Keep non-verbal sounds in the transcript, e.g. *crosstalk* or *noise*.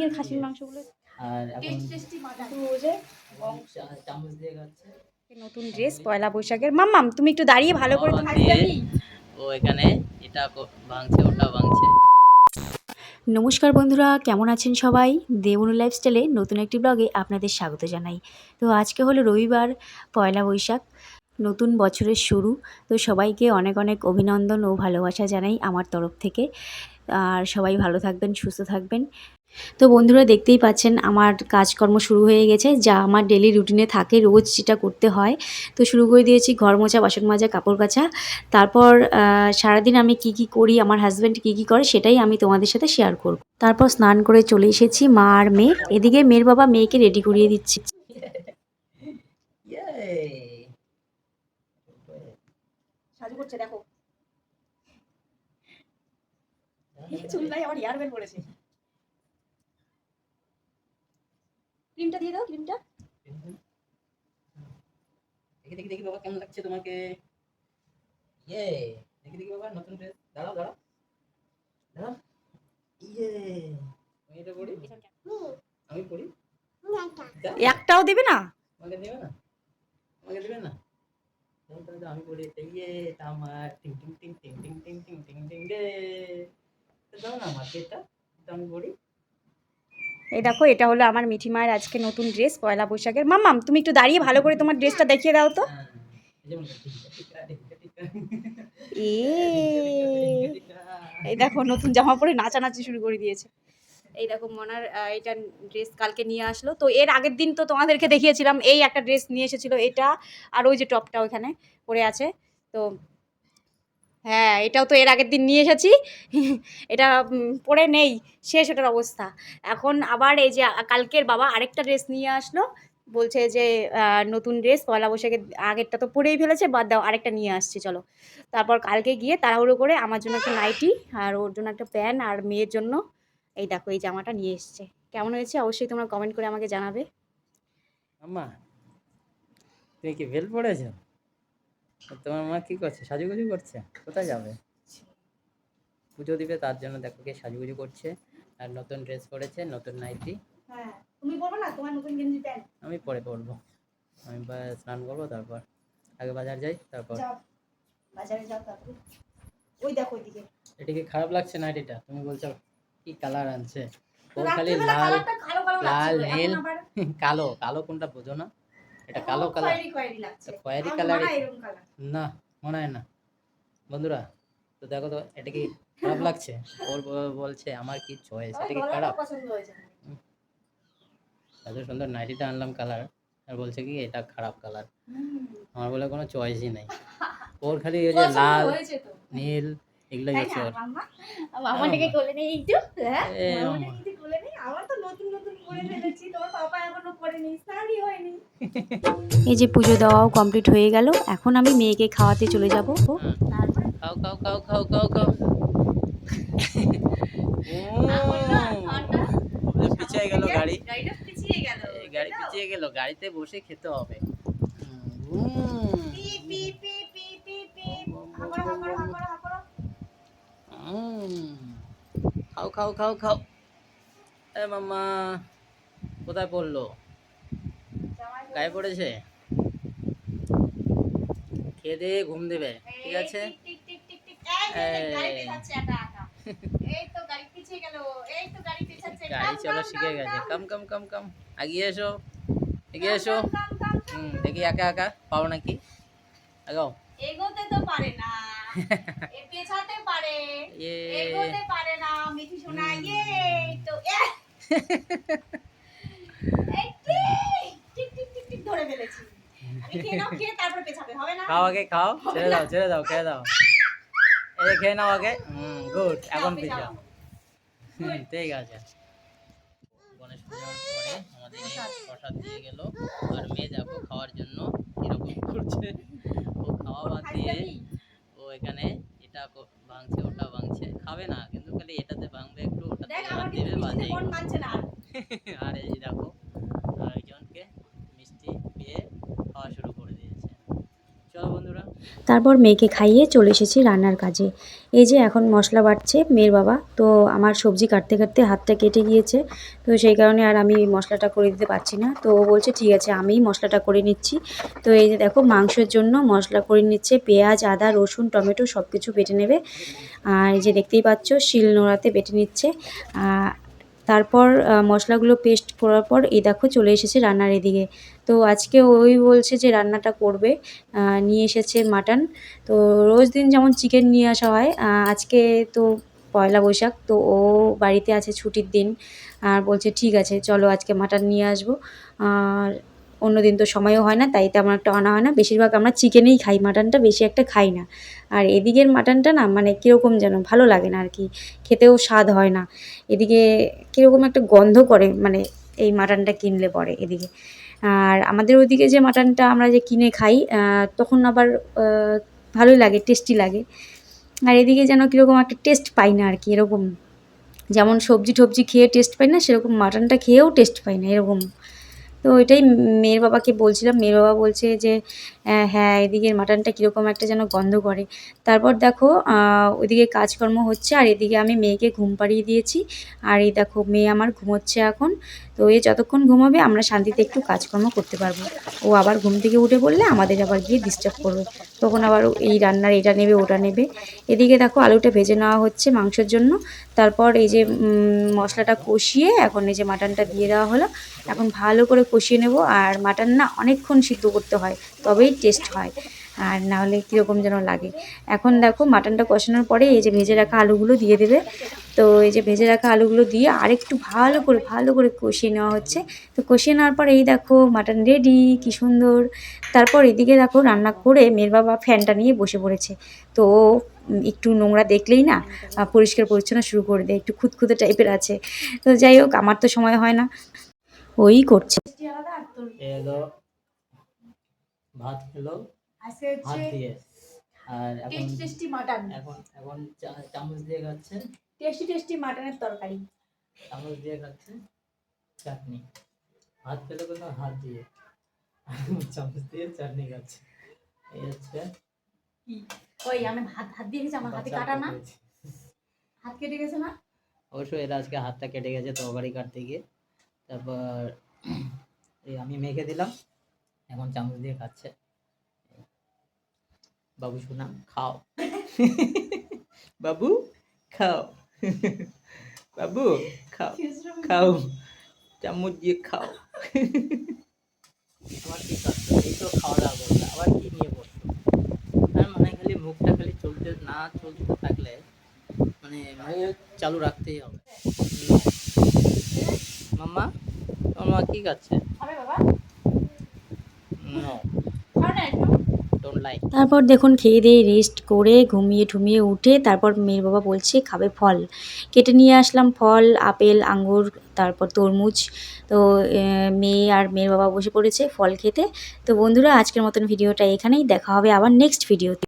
এদিকে খাসির মাংসগুলো আর নতুন ড্রেস পয়লা বৈশাখের। মাম্মাম তুমি একটু দাঁড়িয়ে ভালো করে ও এখানে এটা ভাঙছে ওটা ভাঙছে। নমস্কার বন্ধুরা কেমন আছেন সবাই? দেবনু লাইফস্টাইলে নতুন একটি ব্লগে আপনাদের স্বাগত জানাই। তো আজকে হলো রবিবার পয়লা বৈশাখ নতুন বছরের শুরু। তো সবাইকে অনেক অনেক অভিনন্দন ও ভালোবাসা জানাই আমার তরফ থেকে। আর সবাই ভালো থাকবেন, সুস্থ থাকবেন। তো বন্ধুরা দেখতেই পাচ্ছেন আমার কাজকর্ম শুরু হয়ে গেছে, যা আমার ডেলি রুটিনে থাকে, রোজ যেটা করতে হয়। তো শুরু করে দিয়েছি ঘর মোছা, বাসন মাজা, কাপড় কাচা। তারপর সারাদিন আমি কি কি করি, আমার হাজব্যান্ড কি কি করে, সেটাই আমি তোমাদের সাথে শেয়ার করব। তারপর স্নান করে চলে এসেছি মা আর মেয়ে। এদিকে মেয়ের বাবা মেয়েকে রেডি করিয়ে দিচ্ছে। দেখো। চুলটাই আমার ইয়ার বেল পড়েছে ক্রিমটা দিয়ে দাও ক্রিমটা দেখি দেখি দেখি বাবা কেমন লাগছে তোমাকে ইয়ে দেখি দেখি বাবা নতুন ড্রেস দাঁড়াও দাঁড়াও দাঁড়াও ইয়ে আমি এটা পড়ি আমি পড়ি একটাও দেবে না আমাকে দেবে না আমাকে দেবে আমি পড়ি এটা ইয়ে আমার টিং টিং টিং টিং টিং টিং টিং টিং টিং এই দেখো এটা হলো আমার মিঠি মায়ের আজকে নতুন ড্রেস পয়লা বৈশাখের। মাম্মাম তুমি একটু দাঁড়িয়ে ভালো করে তোমার ড্রেসটা দেখিয়ে দাও তো। হ্যাঁ, এই দেখো নতুন জামা পরে নাচানাচি শুরু করে দিয়েছে। এই দেখো মনার এটা ড্রেস কালকে নিয়ে আসলো। তো এর আগের দিন তো তোমাদেরকে দেখিয়েছিলাম এই একটা ড্রেস নিয়ে এসেছিল এটা আর ওই যে টপটা ওইখানে পরে আছে। তো হ্যাঁ এটাও তো এর আগের দিন নিয়ে এসেছি। এটা পরে নেই, শেষ ওটার অবস্থা। এখন আবার এই যে, কালকের বাবা আরেকটা ড্রেস নিয়ে আসলো। বলছে যে নতুন ড্রেস পয়লা বৈশাখের আগেরটা তো পরেই ফেলেছে, বাদ দাও, আরেকটা নিয়ে আসছি, চলো। তারপর কালকে গিয়ে তাড়াহুড়ো করে আমার জন্য একটা নাইটি আর ওর জন্য একটা প্যান্ট আর মেয়ের জন্য এই দেখো, এই জামাটা নিয়ে এসছে। কেমন হয়েছে? অবশ্যই তোমরা কমেন্ট করে আমাকে জানাবে। আম্মা, তুমি কি বেল পড়েছ? তোমার মা কি করছে? সাজুগুজু করছে? কোথায় যাবে? পুজো দিবে তার জন্য দেখো কে সাজুগুজু করছে। আর নতুন ড্রেস পরেছে নতুন নাইটি। হ্যাঁ তুমি বলব না? তোমার নতুন গেঞ্জি প্যান্ট? আমি পরে পরবো। আমি স্নান করব তারপর আগে বাজার যাই তারপর বাজারে যাও তারপর। ওই দেখো ওইদিকে। এটা কি খারাপ লাগছে নাইটিটা তুমি বলছো কি কালার আনছে? ওর খালি লাল কালো কালো লাল, নীল, কালো। কালো কোনটা বোঝো না? এটা কালো কালার। খয়েরি আমার কালার হয় না মনে হয় না। বন্ধুরা তো দেখো তো এটা কি খারাপ লাগছে? ওর বলছে আমার কি চয়েস এটা কি খারাপ? এত সুন্দর নাইটিটা আনলাম কালার আর বলছে কি এটা খারাপ কালার। আমার বলে কোনো চয়েসই নাই। ওর খালি ওই যে লাল নীল এগুলোই তাই হচ্ছে ওর? মামাটাকে কোলে নেই একটু হ্যাঁ? কোলে নেই আমার এই যে পুজো দেওয়াও কমপ্লিট হয়ে গেল। এখন আমি মেয়েকে খাওয়াতে চলে যাব। হুম। খাও খাও খাও খাও খাও। খাও পিছিয়ে গেল গাড়ি। গাড়িটা পিছিয়ে গাড়ি পিছিয়ে গেল গাড়িতে বসে খেতে হবে। খাও খাও খাও খাও। এ মাম্মা। কোথায় পড়ল? গায়ে পড়েছে? খেদে ঘুম দেবে ঠিক আছে? গাড়ি চলা শিখে গেছে। কাম। কাম কাম কাম আগিয়ে এসো এগিয়ে এসো। হুম দেখি একা একা পাও নাকি? আগাও এগোতে তো পারে না। *laughs* ইয়ে। পারে না শোনা তো *laughs* ধরে ফেলেছি। আমি খেয়ে নাও খেয়ে তারপর পেছাবে হবে না? খাও আগে খাও। ছেড়ে দাও ছেড়ে দাও খেয়ে দাও। এই খেয়ে নাও আগে। গুড এখন পেছাও, পিজা পেছাও। হুম ঠিক আছে। গণেশ পুজোর পরে আমাদের এই প্রসাদ। দিয়ে গেল। আর মেয়ে দেখো খাওয়ার জন্য এরকম করছে। ও খাওয়া বাদ দিয়ে ও এখানে এটা ভাঙছে ওটা ভাঙছে। খাবে না কিন্তু খালি এটাতে ভাঙবে একটু ওটাতে দেবে বাজে। আর এই দেখো আরেকজনকে মিষ্টি দিয়ে খাওয়া শুরু করে দিয়েছে চলো বন্ধুরা তারপর মেয়েকে খাইয়ে চলে এসেছি রান্নার কাজে। এই যে এখন মশলা বাটছে মেয়ের বাবা, তো আমার সবজি কাটতে কাটতে হাতটা কেটে গিয়েছে, তো সেই কারণে আর আমি মশলাটা করে দিতে পারছি না। তো ও বলছে, ঠিক আছে, আমিই মশলাটা করে নিচ্ছি। তো এই যে দেখো, মাংসের জন্য মশলা করে নিচ্ছে, পেঁয়াজ, আদা, রসুন, টমেটো সব কিছু বেটে নেবে। আর এই যে দেখতেই পাচ্ছ শিল নোড়াতে বেটে নিচ্ছে। তারপর মশলাগুলো পেস্ট করার পর এই দেখো চলে এসেছে রান্নার এদিকে। তো আজকে ওই বলছে যে রান্নাটা করবে নিয়ে এসেছে মাটন। তো রোজ দিন যেমন চিকেন নিয়ে আসা হয় আজকে তো পয়লা বৈশাখ, তো ও বাড়িতে আছে ছুটির দিন। আর বলছে, ঠিক আছে, চলো আজকে মাটন নিয়ে আসব। আর অন্য দিন তো সময়ও হয় না, তাই তেমন একটা আনা হয় না। বেশিরভাগ আমরা চিকেনেই খাই, মাটনটা বেশি একটা খাই না। আর এদিকের মাটনটা না মানে কীরকম যেন ভালো লাগে না আর কি খেতেও স্বাদ হয় না। এদিকে কীরকম একটা গন্ধ করে মানে এই মাটনটা কিনলে পরে এদিকে। আর আমাদের ওদিকে যে মাটনটা আমরা যে কিনে খাই তখন আবার ভালোই লাগে টেস্টি লাগে। আর এদিকে যেন কীরকম একটা টেস্ট পাই না আর কি এরকম। যেমন সবজি টবজি খেয়ে টেস্ট পাই না, সেরকম মাটনটা খেয়েও টেস্ট পাই না, এরকম। তো ওইটাই মেয়ের বাবাকে বলছিলাম। মেয়ের বাবা বলছে যে হ্যাঁ এদিকের মাটনটা কীরকম একটা যেন গন্ধ করে। তারপর দেখো ওইদিকে কাজকর্ম হচ্ছে আর এদিকে আমি মেয়েকে ঘুম পাড়িয়ে দিয়েছি। আর এই দেখো, মেয়ে আমার ঘুমোচ্ছে এখন। তো এ যতক্ষণ ঘুমাবে আমরা শান্তিতে একটু কাজকর্ম করতে পারব। ও আবার ঘুম থেকে উঠে বললে আমাদের আবার গিয়ে ডিস্টার্ব করবে। তখন আবার এই রান্নার এটা নেবে, ওটা নেবে। এদিকে দেখো, আলুটা ভেজে নেওয়া হচ্ছে মাংসের জন্য। তারপর এই যে মশলাটা কষিয়ে এখন এই যে মাটনটা দিয়ে দেওয়া হলো। এখন ভালো করে কষিয়ে নেব আর মাটন না অনেকক্ষণ সিদ্ধ করতে হয়, তবেই টেস্ট হয় আর না হলে কীরকম যেন লাগে। এখন দেখো মাটনটা কষানোর পরে এই যে ভেজে রাখা আলুগুলো দিয়ে দেবে। তো এই যে ভেজে রাখা আলুগুলো দিয়ে আরেকটু ভালো করে ভালো করে কষিয়ে নেওয়া হচ্ছে। তো কষিয়ে নেওয়ার পর এই দেখো মাটন রেডি কি সুন্দর। তারপর এদিকে দেখো রান্না করে মেয়ের বাবা ফ্যানটা নিয়ে বসে পড়েছে। তো একটু নোংরা দেখলেই না পরিষ্কার পরিচ্ছন্ন শুরু করে দেয়, একটু খুঁতখুঁতে টাইপের আছে। তো যাই হোক, আমার তো সময় হয় না। ওই করছে। এলো ভাত খেলো আজকে দিয়ে। আর এখন টেস্টি টেস্টি মাটন। এখন এখন চামচ দিয়ে খাচ্ছে। টেস্টি টেস্টি মাটনের তরকারি। চামচ দিয়ে খাচ্ছে চাটনি। ভাত খেলো কিন্তু হাত দিয়ে। চামচ দিয়ে চাটনি খাচ্ছে। এই হচ্ছে ওই আমি হাত হাত দিয়ে গেছি আমার হাতে বাচ্চার কাটা না। হাত কেটে গেছে না? অবশ্যই এরা আজকে হাতটা কেটে গেছে তরকারি কাটতে গিয়ে। তারপর আমি মেখে দিলাম। এখন চামচ দিয়ে খাচ্ছে। বাবু শোনা খাও। বাবু খাও। বাবু, খাও। খাও। চামচ দিয়ে খাও। আমার কি এই তো খাওয়া দাওয়া করবে আবার কি নিয়ে বসছো? তার মানে খালি মুখটা খালি চলতে, না চলতে থাকলে মানে মুখ চালু রাখতেই হবে। মাম্মা তোমার মা কি খাচ্ছে? তারপর দেখুন খেয়ে দিয়ে রেস্ট করে ঘুমিয়ে ঠুমিয়ে উঠে তারপর মেয়ের বাবা বলছে খাবে ফল। কেটে নিয়ে আসলাম ফল, আপেল, আঙ্গুর, তারপর তরমুজ। তো মেয়ে আর মেয়ের বাবা বসে পড়েছে ফল খেতে। তো বন্ধুরা, আজকের মতন ভিডিওটা এখানেই। দেখা হবে আবার নেক্সট ভিডিওতে